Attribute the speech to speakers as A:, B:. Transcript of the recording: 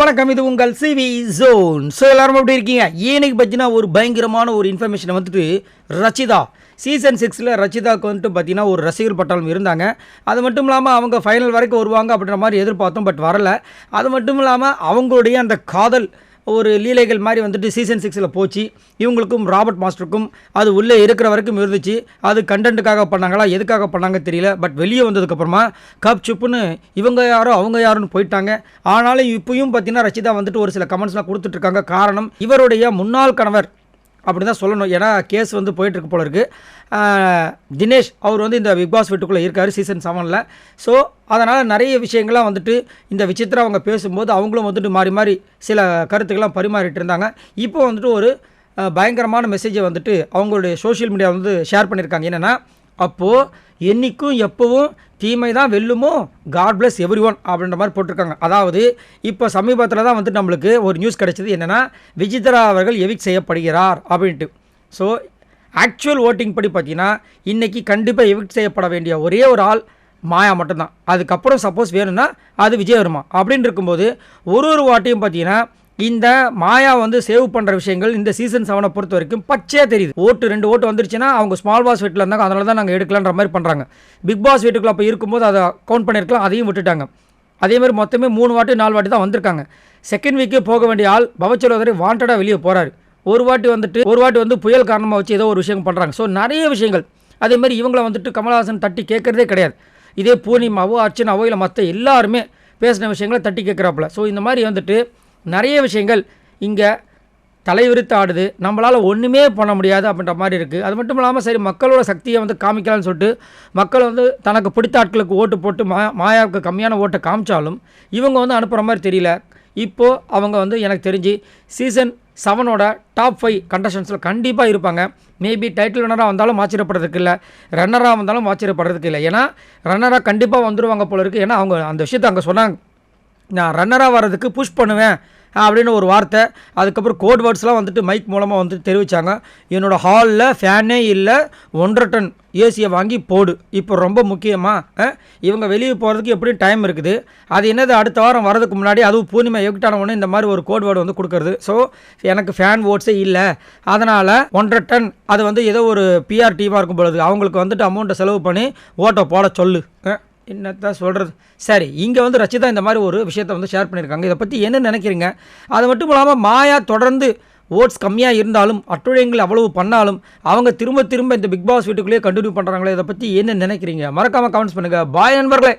A: வணக்கம். இது உங்கள் சிவி ஜோன் ஸோ எல்லாரும் எப்படி இருக்கீங்க? ஏனைக்கு பார்த்தீங்கன்னா ஒரு பயங்கரமான ஒரு இன்ஃபர்மேஷனை வந்துட்டு ரச்சிதா. சீசன் சிக்ஸில் ரச்சிதாவுக்கு வந்துட்டு பார்த்தீங்கன்னா ஒரு ரசிகர் பட்டாளம் இருந்தாங்க. அது மட்டும் இல்லாமல் அவங்க ஃபைனல் வரைக்கும் வருவாங்க அப்படின்ற மாதிரி எதிர்பார்த்தோம் பட் வரல. அது மட்டும் இல்லாமல் அவங்களுடைய அந்த காதல் ஒரு லீலைகள் மாதிரி வந்துட்டு சீசன் சிக்ஸில் போச்சு. இவங்களுக்கும் ராபர்ட் மாஸ்டருக்கும் அது உள்ளே இருக்கிற வரைக்கும் இருந்துச்சு. அது கண்டென்ட்டுக்காக பண்ணாங்களா எதுக்காக பண்ணாங்க தெரியல. பட் வெளியே வந்ததுக்கப்புறமா கப் சுப்புன்னு இவங்க யாரோ அவங்க யாருன்னு போயிட்டாங்க. ஆனாலும் இப்பயும் பார்த்தீங்கன்னா ரச்சிதா வந்துட்டு ஒரு சில கமெண்ட்ஸ்லாம் கொடுத்துட்ருக்காங்க காரணம் இவருடைய முன்னாள் கணவர் அப்படி தான் சொல்லணும். ஏன்னா கேஸ் வந்து போயிட்டுருக்கு போல இருக்குது தினேஷ் அவர் வந்து இந்த பிக் பாஸ் வீட்டுக்குள்ளே இருக்கார் சீசன் செவனில் ஸோ அதனால் நிறைய விஷயங்கள்லாம் வந்துட்டு இந்த விசித்ரா அவங்க பேசும்போது அவங்களும் வந்துட்டு மாறி மாறி சில கருத்துக்கள்லாம் பரிமாறிட்டு இருந்தாங்க. இப்போ வந்துட்டு ஒரு பயங்கரமான மெசேஜை வந்துட்டு அவங்களுடைய சோஷியல் மீடியாவில் வந்து ஷேர் பண்ணியிருக்காங்க. என்னென்னா அப்போது என்னைக்கும் எப்போவும் தீமை தான் வெல்லுமோ? காட் பிளஸ் எவ்ரி ஒன் அப்படின்ற மாதிரி போட்டிருக்காங்க. அதாவது இப்போ சமீபத்தில் தான் வந்துட்டு நம்மளுக்கு ஒரு நியூஸ் கிடைச்சது என்னென்னா விஜிதரா அவர்கள் எவிக் செய்யப்படுகிறார் அப்படின்ட்டு. ஸோ ஆக்சுவல் ஓட்டிங் படி பார்த்தீங்கன்னா இன்றைக்கி கண்டிப்பாக எவிக்ட் செய்யப்பட வேண்டிய ஒரே ஒரு ஆள் மாயா மட்டும்தான். அதுக்கப்புறம் சப்போஸ் வேணும்னா அது விஜயவர்மா. அப்படின்னு இருக்கும்போது ஒரு ஒரு வாட்டியும் பார்த்தீங்கன்னா இந்த மாயா வந்து சேவ் பண்ணுற விஷயங்கள் இந்த சீசன் செவனை பொறுத்த வரைக்கும் பச்சையாக தெரியுது. ஓட்டு ரெண்டு ஓட்டு வந்துருச்சுன்னா அவங்க ஸ்மால் பாஸ் வீட்டில் இருந்தாங்க. அதனால தான் நாங்கள் எடுக்கலான்ற மாதிரி பண்ணுறாங்க பிக் பாஸ் வீட்டுக்குள்ள அப்போ இருக்கும்போது அதை கவுண்ட் பண்ணியிருக்கலாம். அதையும் விட்டுட்டாங்க. அதே மாதிரி மொத்தமே மூணு வாட்டி நாலு வாட்டி தான் வந்திருக்காங்க. செகண்ட் வீக்கே போக வேண்டிய ஆள் பவச்சலோதரி வாண்டடாக வெளியே போகிறாரு ஒரு வாட்டி வந்துட்டு ஒரு வாட்டி வந்து புயல் காரணமாக வச்சு ஏதோ ஒரு விஷயம் பண்ணுறாங்க ஸோ நிறைய விஷயங்கள். அதேமாதிரி இவங்கள வந்துட்டு கமலஹாசன் தட்டி கேட்குறதே கிடையாது. இதே பூர்ணிமாவோ அர்ச்சனாவோ இல்லை மற்ற எல்லாருமே பேசின விஷயங்களை தட்டி கேட்குறாப்புல. ஸோ இந்த மாதிரி வந்துட்டு நிறைய விஷயங்கள் இங்கே தலைவிரித்து ஆடுது நம்மளால் ஒன்றுமே பண்ண முடியாது அப்படின்ற மாதிரி இருக்குது அது மட்டும் இல்லாமல் சரி மக்களோட சக்தியை வந்து காமிக்கலாம்னு சொல்லிட்டு மக்கள் வந்து தனக்கு பிடித்த ஆட்களுக்கு ஓட்டு போட்டு மா மாயாவுக்கு கம்மியான ஓட்டை காமிச்சாலும் இவங்க வந்து அனுப்புகிற மாதிரி தெரியல. இப்போது அவங்க வந்து எனக்கு தெரிஞ்சு சீசன் செவனோட டாப் ஃபைவ் கண்டஸ்டன்ஸில் கண்டிப்பாக இருப்பாங்க. மேபி டைட்டில் ரன்னராக வந்தாலும் ஆச்சரியப்படுறதுக்கு இல்லை. ரன்னராக வந்தாலும் ஆச்சரியப்படுறதுக்கு இல்லை. ஏன்னா ரன்னராக கண்டிப்பாக வந்துடுவாங்க போல இருக்குது ஏன்னா அவங்க அந்த விஷயத்தை அங்கே சொன்னாங்க. நான் ரன்னராக வர்றதுக்கு புஷ் பண்ணுவேன். அப்படின்னு ஒரு வார்த்தை. அதுக்கப்புறம் கோட் வேர்ட்ஸ்லாம் வந்துட்டு மைக் மூலமாக வந்துட்டு தெரிவித்தாங்க என்னோடய ஹாலில் ஃபேனே இல்லை ஒன்றரை டன் ஏசியை வாங்கி போடு. இப்போ ரொம்ப முக்கியமாக இவங்க வெளியே போகிறதுக்கு எப்படியும் டைம் இருக்குது? அது என்னது அடுத்த வாரம் வரதுக்கு முன்னாடி அதுவும் பூர்ணிமா எவிக்டான உடனே இந்த மாதிரி ஒரு கோட் வேர்டு வந்து கொடுக்குறது. ஸோ எனக்கு ஃபேன் ஓட்ஸே இல்லை. அதனால் ஒன்றரை டன் அது வந்து ஏதோ ஒரு பிஆர் டீமாக இருக்கும் பொழுது அவங்களுக்கு வந்துட்டு அமௌண்ட்டை செலவு பண்ணி ஓட்டை போட சொல்லு. என்னத்தான் சொல்கிறது சரி இங்கே வந்து ரச்சிதா இந்த மாதிரி ஒரு விஷயத்தை வந்து ஷேர் பண்ணியிருக்காங்க. இதை பற்றி என்ன நினைக்கிறீங்க? அது மட்டும் இல்லாமல் மாயா தொடர்ந்து ஓட்ஸ் கம்மியாக இருந்தாலும் அட்டுழியங்கள் அவ்வளவு பண்ணாலும் அவங்க திரும்ப திரும்ப இந்த பிக் பாஸ் வீட்டுக்குள்ளேயே கண்டினியூ பண்ணுறாங்களே இதை பற்றி என்ன நினைக்கிறீங்க? மறக்காமல் கமெண்ட்ஸ் பண்ணுங்கள் பாய் நண்பர்களே!